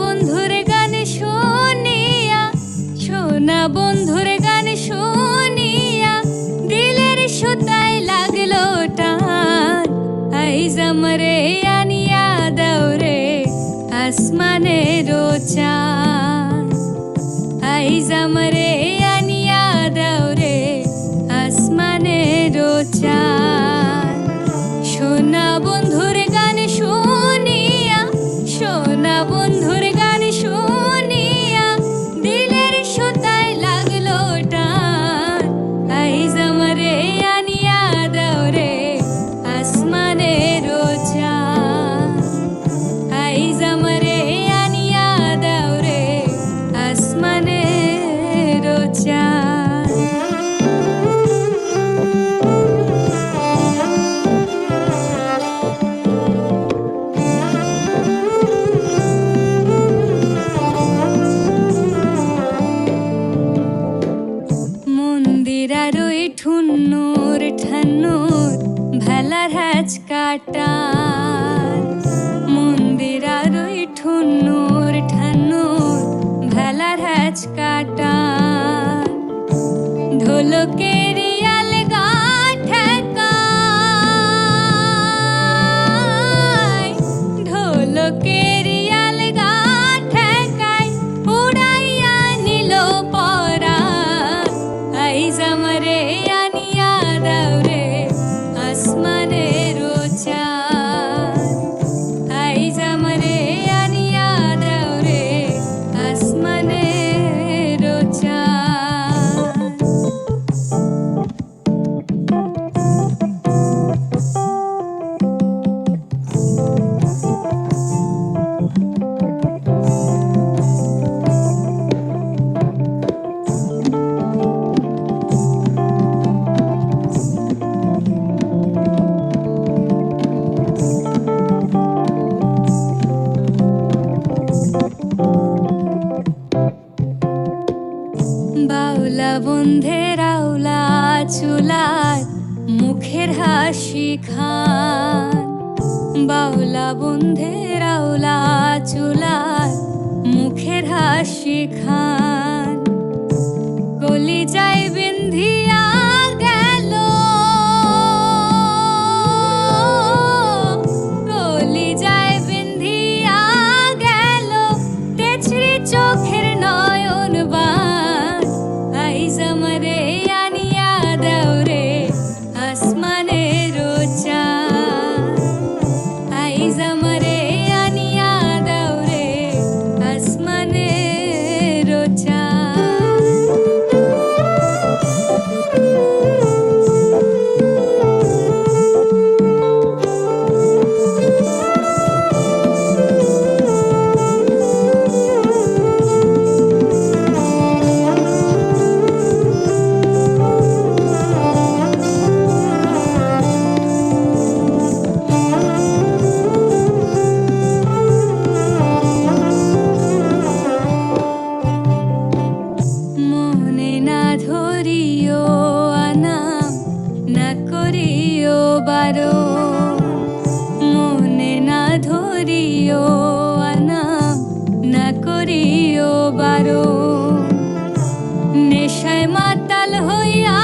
বন্ধুর গান শুনিয়া, সোনা বন্ধুর গান শুনিয়া, দিলের সুতায় লাগল টান। আইজ আমরে আনিয়া দৌরে আসমানে রোচা আইজ আমরে আর ঠুন্নুর ঠান্নুর ভেলার হ্যাচ কাটার মন্দির আর ঠুন্নুর ঠান্নুর ভেলার হ্যাচ কাটার ঢোলকের বন্ধের আউলা চুলার মুখের হাসি খান। বাউলা বন্ধের আউলা চুলার মুখের হাসি খান। কলি যায় বিন্ধিয়া করিও বারো মনে না ধরিও আনা না করিও বারো। নেশায় মাতাল হইয়া